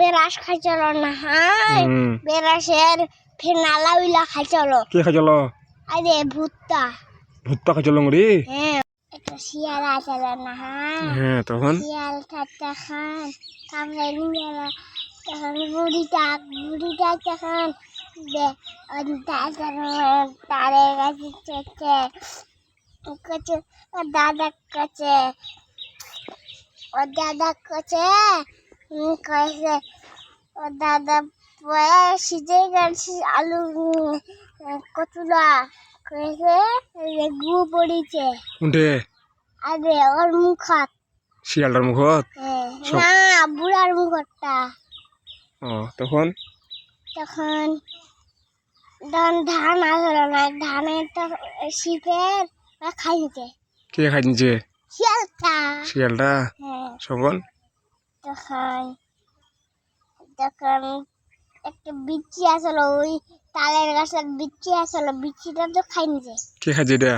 বেরাস খাই চলো না হ্যাঁ বেরাসের ফের নালা উইলা খাই চলো কে খাই চলো আরে ভূতটা ভুট্টা খাই চলো রে হ্যাঁ একটা শিয়াল আছে না হ্যাঁ হ্যাঁ তখন? শিয়াল খাতে খান কামড়ে নিয়ে তখন বুড়িটা বুড়িটা তখন তারে কাছে চেয়েছে কাছে দাদা কাছে ওর দাদা কাছে কয়েছে ওর দাদা সিজে গেছে আলু কচুলা কয়েছে গু পড়িছে উঠে আরে ওর মুখাত। শিয়ালটার মুখত? সব- না বুড়ার মুখটা ও তখন? তখন তখন ধান আসলো না ধানের তো শীতের খাই নিতে কে খাই নিছে শিয়ালটা। শিয়ালটা? হ্যাঁ। সবন তখন একটা বিচি আসলো ওই তালের গাছের বিচি আসলো বিচিটা তো খাই নিছে কে খাইছে এটা?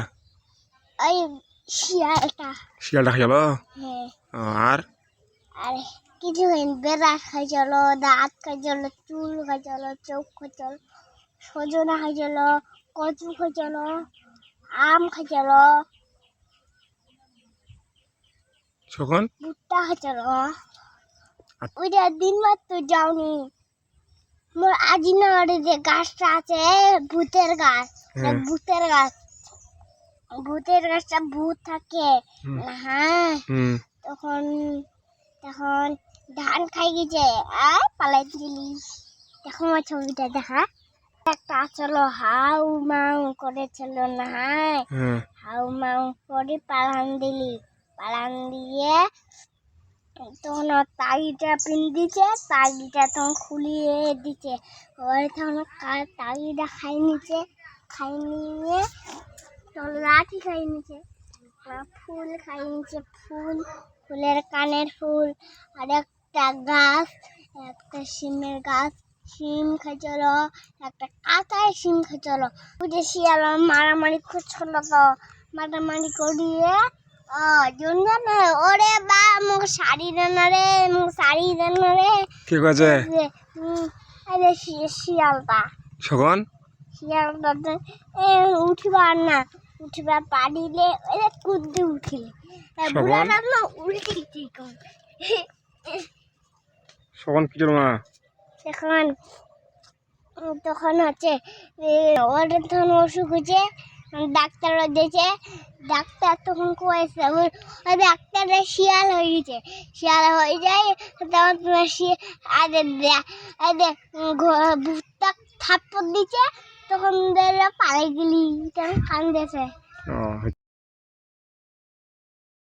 ওই শিয়ালটা। শিয়ালটা খাই হ্যাঁ। আর? আর কিছু হয়নি বেড়া খাই চলো দাঁত খাই চলো খাই চলো চোখ খাই চলো সজনা খাই চলো কচু খাই চলো আম খাই চলো সখন ভুট্টা খাই আচ্ছা। ওইটা দিন মাত্র যাওনি। মোর আজিনারে যে গাছটা আছে ভূতের গাছ। হ্যাঁ। ভূতের গাছ। ভূতের গাছটা ভূত থাকে। হ্যাঁ। তখন তখন ধান খাই গেছে। আর পালাই দিলি। দেখো আমার ছবিটা দেখা একটা চলো হাউ মাউ করেছিল না হ্যাঁ। হ্যাঁ। হাউ মাউ করে পালান দিলি। পালান দিয়ে তখন তাগিটা পিন দিছে তাগিটা তখন খুলিয়ে দিছে। ওই তখন তাগিটা খাই নিছে, খাই নিয়ে তখন লাঠি খাই নিছে। ফুল খাই নিছে, ফুল, ফুলের কানের ফুল। আর একটা গাছ, একটা শিমের গাছ, শিম খাইছিল একটা কাঁচায় শিম খাইছিল বুঝে শিয়াল মারামারি করছিল তো, মারামারি করিয়ে ওরে বা মুখ শাড়ি দেন রে মুখ শাড়ি দেন রে। কে আরে শিয়ালটা সখন শিয়ালটা এ উঠিবার না উঠিবার পারিলে ওই কুদ্দে উঠিলে? বুড়াটা না উল্টে ঠিক সখন কি চলো মা? তখন হচ্ছে ওর তখন অসুখ হয়েছে ডাক্তার দিয়েছে ডাক্তার তখন কয়েছে ওই ওই শিয়াল হয়ে গেছে। শিয়াল হয়ে যায়, তখন তোমার শিয়াল আরে ভুট্টা থাপ্পড় দিচ্ছে, তখন পালাই গেলি, তখন কান্দেছে।